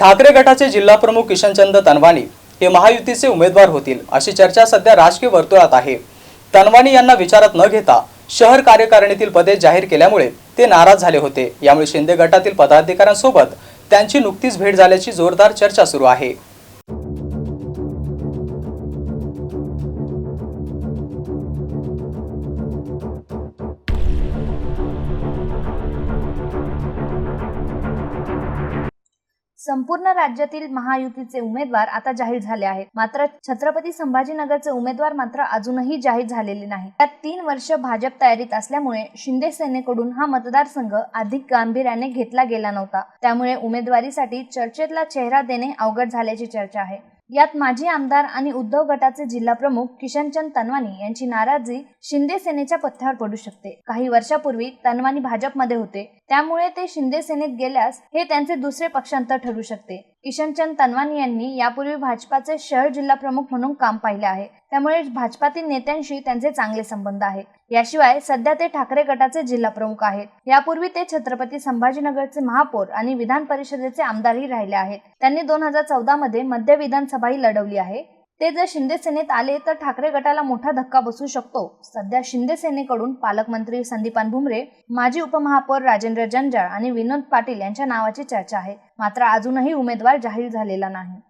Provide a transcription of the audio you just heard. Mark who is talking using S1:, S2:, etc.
S1: ठाकरे गटाचे जिल्हा प्रमुख किशनचंद तनवानी हे महायुतीचे उमेदवार होतील अशी चर्चा सध्या राजकीय वर्तुळात आहे. तनवानी यांना विचारात न घेता शहर कार्यकारिणीतील पदे जाहीर केल्यामुळे ते नाराज झाले होते. यामुळे शिंदे गटातील पदाधिकाऱ्यांसोबत त्यांची नुकतीच भेट झाल्याची जोरदार चर्चा सुरू आहे.
S2: संपूर्ण राज्यातील महायुतीचे उमेदवार आता जाहीर झाले आहेत. मात्र छत्रपती संभाजीनगरचे उमेदवार मात्र अजूनही जाहीर झालेले नाही त्यात तीन वर्ष भाजप तयारीत असल्यामुळे शिंदे सेनेकडून हा मतदारसंघ अधिक गांभीर्याने घेतला गेला नव्हता. त्यामुळे उमेदवारीसाठी चर्चेतला चेहरा देणे अवघड झाल्याची चर्चा आहे. यात माजी आमदार आणि उद्धव गटाचे जिल्हा प्रमुख किशनचंद तनवानी यांची नाराजी शिंदे सेनेच्या पथ्यावर पडू शकते. काही वर्षापूर्वी तनवानी भाजपमध्ये होते. त्यामुळे ते शिंदे सेनेत गेल्यास हे त्यांचे दुसरे पक्षांतर ठरू शकते. किशनचंद तनवानी यांनी यापूर्वी भाजपाचे शहर जिल्हा प्रमुख म्हणून काम पाहिले आहे. त्यामुळे भाजपातील नेत्यांशी त्यांचे चांगले संबंध आहेत याशिवाय सध्या ते ठाकरे गटाचे जिल्हा प्रमुख आहेत. यापूर्वी ते छत्रपती संभाजीनगरचे महापौर आणि विधान परिषदेचे आमदारही राहिले आहेत. त्यांनी दोन हजार चौदा मध्ये मध्य विधानसभाही लढवली आहे. ते जर शिंदे सेनेत आले तर ठाकरे गटाला मोठा धक्का बसू शकतो. सध्या शिंदे सेनेकडून पालकमंत्री संदीपान भुमरे माजी उपमहापौर राजेंद्र जंजाळ आणि विनोद पाटील यांच्या नावाची चर्चा आहे. मात्र अजूनही उमेदवार जाहीर झालेला नाही.